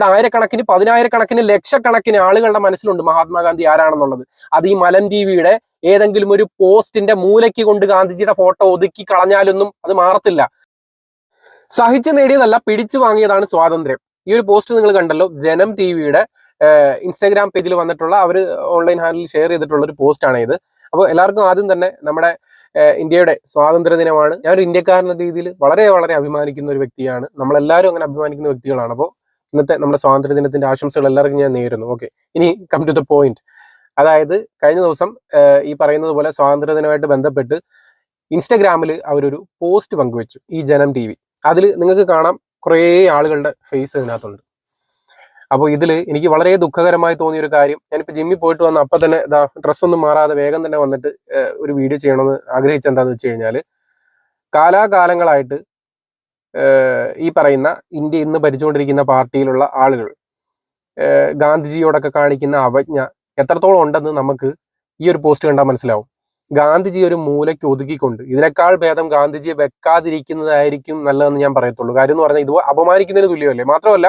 ഇവിടെ ആയിരക്കണക്കിന് പതിനായിരക്കണക്കിന് ലക്ഷക്കണക്കിന് ആളുകളുടെ മനസ്സിലുണ്ട് മഹാത്മാഗാന്ധി ആരാണെന്നുള്ളത്. അത് ഈ മലം ടിവിയുടെ ഏതെങ്കിലും ഒരു പോസ്റ്റിന്റെ മൂലയ്ക്ക് കൊണ്ട് ഗാന്ധിജിയുടെ ഫോട്ടോ ഒതുക്കി കളഞ്ഞാലൊന്നും അത് മാറത്തില്ല. സഹിച്ചു നേടിയതല്ല പിടിച്ചു വാങ്ങിയതാണ് സ്വാതന്ത്ര്യം. ഈ ഒരു പോസ്റ്റ് നിങ്ങൾ കണ്ടല്ലോ ജനം ടി വിയുടെ ഇൻസ്റ്റാഗ്രാം പേജിൽ വന്നിട്ടുള്ള അവർ ഓൺലൈൻ ഹാൻഡിൽ ഷെയർ ചെയ്തിട്ടുള്ള ഒരു പോസ്റ്റാണ് ഇത്. അപ്പോൾ എല്ലാവർക്കും ആദ്യം തന്നെ നമ്മുടെ ഇന്ത്യയുടെ സ്വാതന്ത്ര്യ ദിനമാണ്. ഞാനൊരു ഇന്ത്യക്കാരൻ എന്ന രീതിയിൽ വളരെ വളരെ അഭിമാനിക്കുന്ന ഒരു വ്യക്തിയാണ്. നമ്മളെല്ലാവരും അങ്ങനെ അഭിമാനിക്കുന്ന വ്യക്തികളാണ്. അപ്പോൾ ഇന്നത്തെ നമ്മുടെ സ്വാതന്ത്ര്യ ദിനത്തിന്റെ ആശംസകൾ എല്ലാവർക്കും ഞാൻ നേരുന്നു. ഓക്കെ ഇനി കം ടു ദ പോയിന്റ് അതായത് കഴിഞ്ഞ ദിവസം ഈ പറയുന്നത് പോലെ സ്വാതന്ത്ര്യ ദിനമായിട്ട് ബന്ധപ്പെട്ട് ഇൻസ്റ്റഗ്രാമിൽ അവരൊരു പോസ്റ്റ് പങ്കുവെച്ചു. ഈ ജനം ടി വി. അതിൽ നിങ്ങൾക്ക് കാണാം കുറേ ആളുകളുടെ ഫേസ് ഇതിനകത്തുണ്ട്. അപ്പോൾ ഇതിൽ എനിക്ക് വളരെ ദുഃഖകരമായി തോന്നിയ ഒരു കാര്യം ഞാനിപ്പോൾ ജിമ്മിൽ പോയിട്ട് വന്ന അപ്പം തന്നെ ഇതാ ഡ്രസ്സൊന്നും മാറാതെ വേഗം തന്നെ വന്നിട്ട് ഒരു വീഡിയോ ചെയ്യണമെന്ന് ആഗ്രഹിച്ചെന്താണെന്ന് വെച്ച് കഴിഞ്ഞാൽ കാലാകാലങ്ങളായിട്ട് ഈ പറയുന്ന ഇന്ത്യ ഇന്ന് ഭരിച്ചുകൊണ്ടിരിക്കുന്ന പാർട്ടിയിലുള്ള ആളുകൾ ഗാന്ധിജിയോടൊക്കെ കാണിക്കുന്ന അവജ്ഞ എത്രത്തോളം ഉണ്ടെന്ന് നമുക്ക് ഈ ഒരു പോസ്റ്റ് കണ്ടാൽ മനസ്സിലാവും. ഗാന്ധിജി ഒരു മൂലയ്ക്ക് ഒതുക്കിക്കൊണ്ട് ഇതിനേക്കാൾ ഭേദം ഗാന്ധിജിയെ വെക്കാതിരിക്കുന്നതായിരിക്കും നല്ലതെന്ന് ഞാൻ പറയത്തുള്ളൂ. കാര്യം എന്ന് പറഞ്ഞാൽ ഇത് അപമാനിക്കുന്നതിന് തുല്യമല്ലേ? മാത്രമല്ല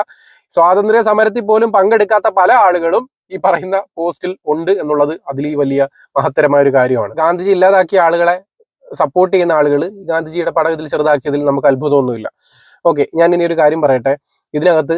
സ്വാതന്ത്ര്യ സമരത്തിൽ പോലും പങ്കെടുക്കാത്ത പല ആളുകളും ഈ പറയുന്ന പോസ്റ്റിൽ ഉണ്ട് എന്നുള്ളത് അതിൽ വലിയ മഹത്തരമായ ഒരു കാര്യമാണ്. ഗാന്ധിജി ഇല്ലാതാക്കിയ ആളുകളെ സപ്പോർട്ട് ചെയ്യുന്ന ആളുകൾ ഗാന്ധിജിയുടെ പടം ഇതിൽ ചെറുതാക്കിയതിൽ നമുക്ക് അത്ഭുതമൊന്നുമില്ല. ഓക്കെ ഞാൻ ഇനി ഒരു കാര്യം പറയട്ടെ. ഇതിനകത്ത്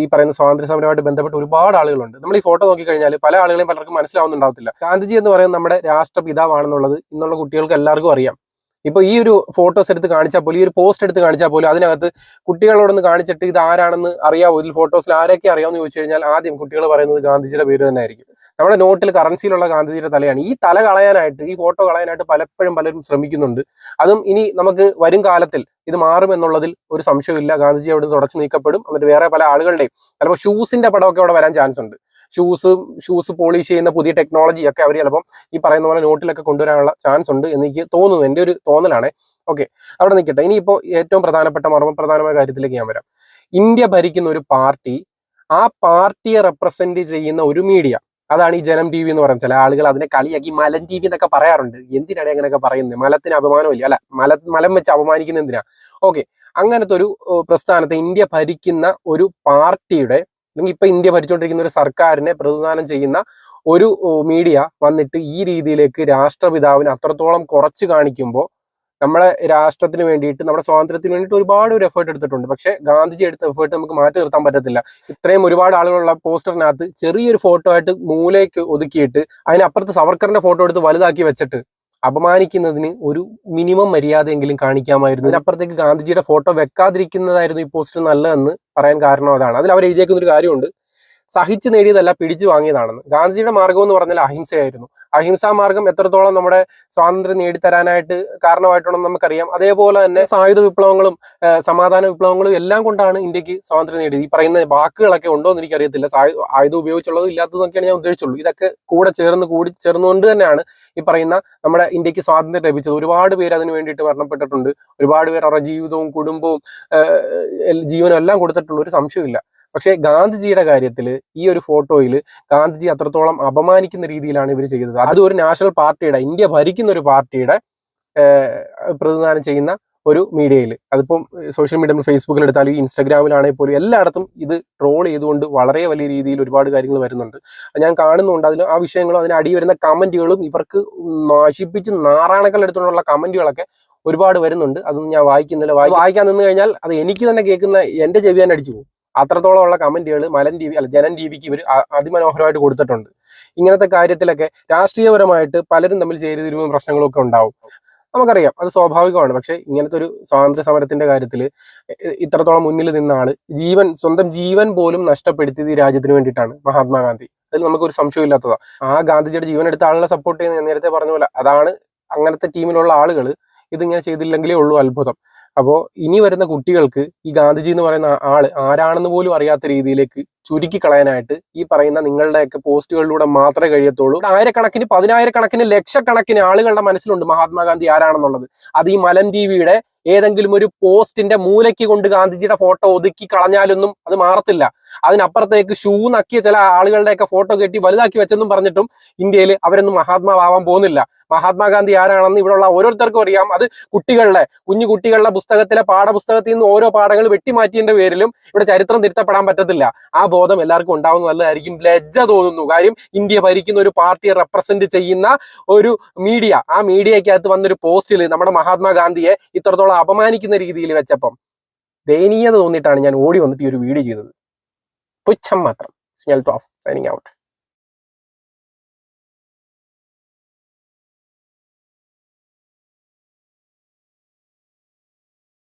ഈ പറയുന്ന സ്വാതന്ത്ര്യ സമരവുമായിട്ട് ബന്ധപ്പെട്ട് ഒരുപാട് ആളുകളുണ്ട്. നമ്മൾ ഈ ഫോട്ടോ നോക്കിക്കഴിഞ്ഞാൽ പല ആളുകളെയും പലർക്കും മനസ്സിലാവുന്നുണ്ടാവത്തില്ല. ഗാന്ധിജി എന്ന് പറയുന്നത് നമ്മുടെ രാഷ്ട്രപിതാവാണെന്നുള്ളത് ഇന്നുള്ള കുട്ടികൾക്ക് എല്ലാവർക്കും അറിയാം. ഇപ്പൊ ഈ ഒരു ഫോട്ടോസ് എടുത്ത് കാണിച്ചാൽ പോലും ഈ ഒരു പോസ്റ്റ് എടുത്ത് കാണിച്ചാൽ പോലും അതിനകത്ത് കുട്ടികളോടൊന്ന് കാണിച്ചിട്ട് ഇത് ആരാണെന്ന് അറിയാവോ? ഇതിൽ ഫോട്ടോസിൽ ആരൊക്കെ അറിയാമെന്ന് ചോദിച്ചു കഴിഞ്ഞാൽ ആദ്യം കുട്ടികൾ പറയുന്നത് ഗാന്ധിജിയുടെ പേര് തന്നെ ആയിരിക്കും നമ്മുടെ നോട്ടിൽ കറൻസിയിലുള്ള ഗാന്ധിജിയുടെ തലയാണ്. ഈ തല കളയാനായിട്ട് ഈ ഫോട്ടോ കളയാനായിട്ട് പലപ്പോഴും പലരും ശ്രമിക്കുന്നുണ്ട്. അതും ഇനി നമുക്ക് വരും കാലത്തിൽ ഇത് മാറും എന്നുള്ളതിൽ ഒരു സംശയമില്ല ഗാന്ധിജി അവിടെ നിന്ന് തുടച്ചു നീക്കപ്പെടും. എന്നിട്ട് വേറെ പല ആളുകളുടെയും ചിലപ്പോൾ ഷൂസിന്റെ പടമൊക്കെ അവിടെ വരാൻ ചാൻസ് ഉണ്ട്. ഷൂസ് ഷൂസ് പോളിഷ് ചെയ്യുന്ന പുതിയ ടെക്നോളജി ഒക്കെ അവർ ചിലപ്പം ഈ പറയുന്ന പോലെ നോട്ടിലൊക്കെ കൊണ്ടുവരാനുള്ള ചാൻസ് ഉണ്ട് എനിക്ക് തോന്നുന്നു. എന്റെ ഒരു തോന്നലാണ്. ഓക്കെ അവിടെ നിൽക്കട്ടെ. ഇനിയിപ്പോൾ ഏറ്റവും പ്രധാനപ്പെട്ട മർമ്മപ്രധാനമായ കാര്യത്തിലേക്ക് ഞാൻ വരാം. ഇന്ത്യ ഭരിക്കുന്ന ഒരു പാർട്ടി ആ പാർട്ടിയെ റെപ്രസെന്റ് ചെയ്യുന്ന ഒരു മീഡിയ അതാണ് ഈ ജനം ടി വി എന്ന് പറയുന്നത്. ചില ആളുകൾ അതിനെ കളിയാക്കി മലൻ ടി വി എന്നൊക്കെ പറയാറുണ്ട്. എന്തിനാണ് അങ്ങനെയൊക്കെ പറയുന്നത്? മലത്തിന് അപമാനമില്ല. അല്ല മല മലം വെച്ച് അപമാനിക്കുന്ന എന്തിനാ? ഓക്കെ. അങ്ങനത്തെ ഒരു പ്രസ്ഥാനത്തെ ഇന്ത്യ ഭരിക്കുന്ന ഒരു പാർട്ടിയുടെ അല്ലെങ്കിൽ ഇപ്പൊ ഇന്ത്യ ഭരിച്ചുകൊണ്ടിരിക്കുന്ന ഒരു സർക്കാരിനെ പ്രതിദാനം ചെയ്യുന്ന ഒരു മീഡിയ വന്നിട്ട് ഈ രീതിയിലേക്ക് രാഷ്ട്രപിതാവിനെ അത്രത്തോളം കുറച്ച് കാണിക്കുമ്പോൾ നമ്മളെ രാഷ്ട്രത്തിന് വേണ്ടിയിട്ട് നമ്മുടെ സ്വാതന്ത്ര്യത്തിന് വേണ്ടിയിട്ട് ഒരുപാട് ഒരു എഫേർട്ട് എടുത്തിട്ടുണ്ട്. പക്ഷേ ഗാന്ധിജി എടുത്ത എഫേർട്ട് നമുക്ക് മാറ്റി നിർത്താൻ പറ്റത്തില്ല. ഇത്രയും ഒരുപാട് ആളുകളുള്ള പോസ്റ്ററിനകത്ത് ചെറിയൊരു ഫോട്ടോ ആയിട്ട് മൂലയ്ക്ക് ഒതുക്കിയിട്ട് അതിനപ്പുറത്ത് സവർക്കറിന്റെ ഫോട്ടോ എടുത്ത് വലുതാക്കി വെച്ചിട്ട് അപമാനിക്കുന്നതിന് ഒരു മിനിമം മര്യാദയെങ്കിലും കാണിക്കാമായിരുന്നു. ഇതിനപ്പുറത്തേക്ക് ഗാന്ധിജിയുടെ ഫോട്ടോ വെക്കാതിരിക്കുന്നതായിരുന്നു ഈ പോസ്റ്റർ നല്ലതെന്ന് പറയാൻ കാരണം അതാണ്. അതിൽ അവർ എഴുതിയേക്കുന്ന ഒരു കാര്യമുണ്ട്. സഹിച്ചു നേടിയതല്ല പിടിച്ചു വാങ്ങിയതാണെന്ന്. ഗാന്ധിജിയുടെ മാർഗം എന്ന് പറഞ്ഞാൽ അഹിംസയായിരുന്നു. അഹിംസാ മാർഗം എത്രത്തോളം നമ്മുടെ സ്വാതന്ത്ര്യം നേടിത്തരാനായിട്ട് കാരണമായിട്ടുണ്ടെന്ന് നമുക്കറിയാം. അതേപോലെ തന്നെ സായുധ വിപ്ലവങ്ങളും സമാധാന വിപ്ലവങ്ങളും എല്ലാം കൊണ്ടാണ് ഇന്ത്യയ്ക്ക് സ്വാതന്ത്ര്യം നേടിയത്. ഈ പറയുന്ന വാക്കുകളൊക്കെ ഉണ്ടോ എന്ന് എനിക്കറിയത്തില്ല ആയുധം ഉപയോഗിച്ചുള്ളതും ഇല്ലാത്തതൊക്കെയാണ് ഞാൻ ഉദ്ദേശിച്ചുള്ളൂ. ഇതൊക്കെ കൂടെ ചേർന്ന് കൂടി ചേർന്നുകൊണ്ട് തന്നെയാണ് ഈ പറയുന്ന നമ്മുടെ ഇന്ത്യയ്ക്ക് സ്വാതന്ത്ര്യം ലഭിച്ചത്. ഒരുപാട് പേര് അതിന് വേണ്ടിയിട്ട് മരണപ്പെട്ടിട്ടുണ്ട്. ഒരുപാട് പേർ അവരുടെ ജീവിതവും കുടുംബവും ജീവനും എല്ലാം കൊടുത്തിട്ടുള്ള ഒരു സംശയമില്ല പക്ഷേ ഗാന്ധിജിയുടെ കാര്യത്തിൽ ഈ ഒരു ഫോട്ടോയിൽ ഗാന്ധിജി അത്രത്തോളം അപമാനിക്കുന്ന രീതിയിലാണ് ഇവർ ചെയ്തത്. അത് ഒരു നാഷണൽ പാർട്ടിയുടെ ഇന്ത്യ ഭരിക്കുന്ന ഒരു പാർട്ടിയുടെ പ്രതിദാനം ചെയ്യുന്ന ഒരു മീഡിയയിൽ അതിപ്പം സോഷ്യൽ മീഡിയ ഫേസ്ബുക്കിൽ എടുത്താലും ഇൻസ്റ്റാഗ്രാമിലാണെങ്കിൽ പോലും എല്ലായിടത്തും ഇത് ട്രോൾ ചെയ്തുകൊണ്ട് വളരെ വലിയ രീതിയിൽ ഒരുപാട് കാര്യങ്ങൾ വരുന്നുണ്ട്. ഞാൻ കാണുന്നുണ്ട്. അതിൽ ആ വിഷയങ്ങളും അതിന് അടി വരുന്ന കമന്റുകളും ഇവർക്ക് നശിപ്പിച്ച് നാറാണക്കൾ എടുത്തുകൊണ്ടുള്ള കമന്റുകളൊക്കെ ഒരുപാട് വരുന്നുണ്ട്. അതൊന്നും ഞാൻ വായിക്കുന്നില്ല. വായി- വായിക്കാൻ നിന്ന് കഴിഞ്ഞാൽ അത് എനിക്ക് തന്നെ കേൾക്കുന്ന എന്റെ ചെവി തന്നെ അടിച്ചു പോകും. അത്രത്തോളം ഉള്ള കമന്റുകൾ മലൻ ടി വി അല്ല ജനൻ ടി വിക്ക് ഇവർ അതിമനോഹരമായിട്ട് കൊടുത്തിട്ടുണ്ട്. ഇങ്ങനത്തെ കാര്യത്തിലൊക്കെ രാഷ്ട്രീയപരമായിട്ട് പലരും തമ്മിൽ ചേരുതിരിവും പ്രശ്നങ്ങളൊക്കെ ഉണ്ടാവും. നമുക്കറിയാം അത് സ്വാഭാവികമാണ്. പക്ഷെ ഇങ്ങനത്തെ ഒരു സ്വാതന്ത്ര്യ സമരത്തിന്റെ കാര്യത്തിൽ ഇത്രത്തോളം മുന്നിൽ നിന്ന ആൾ ജീവൻ സ്വന്തം ജീവൻ പോലും നഷ്ടപ്പെടുത്തിയത് ഈ രാജ്യത്തിന് വേണ്ടിയിട്ടാണ് മഹാത്മാഗാന്ധി. അതിൽ നമുക്കൊരു സംശയമില്ലാത്തതാ ആ ഗാന്ധിജിയുടെ ജീവൻ എടുത്ത ആളുകളെ സപ്പോർട്ട് ചെയ്യുന്ന നേരത്തെ പറഞ്ഞ പോലെ അതാണ് അങ്ങനത്തെ ടീമിലുള്ള ആളുകൾ ഇതിങ്ങനെ ചെയ്തില്ലെങ്കിലേ ഉള്ളൂ അത്ഭുതം. അപ്പോൾ ഇനി വരുന്ന കുട്ടികൾക്ക് ഈ ഗാന്ധിജി എന്ന് പറയുന്ന ആൾ ആരാണെന്ന് പോലും അറിയാത്ത രീതിയിലേക്ക് ചുരുക്കി കളയാനായിട്ട് ഈ പറയുന്ന നിങ്ങളുടെയൊക്കെ പോസ്റ്റുകളിലൂടെ മാത്രമേ കഴിയത്തുള്ളൂ. ആയിരക്കണക്കിന് പതിനായിരക്കണക്കിന് ലക്ഷക്കണക്കിന് ആളുകളുടെ മനസ്സിലുണ്ട് മഹാത്മാഗാന്ധി ആരാണെന്നുള്ളത്. അത് ഈ മലം ടിവിയുടെ ഏതെങ്കിലും ഒരു പോസ്റ്റിന്റെ മൂലയ്ക്ക് കൊണ്ട് ഗാന്ധിജിയുടെ ഫോട്ടോ ഒതുക്കി കളഞ്ഞാലൊന്നും അത് മാറത്തില്ല. അതിനപ്പുറത്തേക്ക് ഷൂ നക്കിയ ചില ആളുകളുടെയൊക്കെ ഫോട്ടോ കെട്ടി വലുതാക്കി വെച്ചെന്നും പറഞ്ഞിട്ടും ഇന്ത്യയിൽ അവരൊന്നും മഹാത്മാവാൻ പോകുന്നില്ല. മഹാത്മാഗാന്ധി ആരാണെന്ന് ഇവിടെയുള്ള ഓരോരുത്തർക്കും അറിയാം. അത് കുട്ടികളുടെ കുഞ്ഞു കുട്ടികളുടെ പുസ്തകത്തിലെ പാഠപുസ്തകത്തിൽ നിന്ന് ഓരോ പാഠങ്ങൾ വെട്ടിമാറ്റിയതിന്റെ പേരിലും ഇവിടെ ചരിത്രം തിരുത്തപ്പെടാൻ പറ്റത്തില്ല. ആ ബോധം എല്ലാവർക്കും ഉണ്ടാവുന്ന നല്ലതായിരിക്കും. ലജ്ജ തോന്നുന്നു. കാര്യം ഇന്ത്യ ഭരിക്കുന്ന ഒരു പാർട്ടിയെ റെപ്രസെന്റ് ചെയ്യുന്ന ഒരു മീഡിയ ആ മീഡിയക്കകത്ത് വന്നൊരു പോസ്റ്റിൽ നമ്മുടെ മഹാത്മാഗാന്ധിയെ ഇത്രത്തോളം അപമാനിക്കുന്ന രീതിയിൽ വെച്ചപ്പം ദയനീയത തോന്നിയിട്ടാണ് ഞാൻ ഓടി വന്നിട്ട് ഈ ഒരു വീഡിയോ ചെയ്തത്. പുച്ഛം മാത്രം. Smell ToF signing out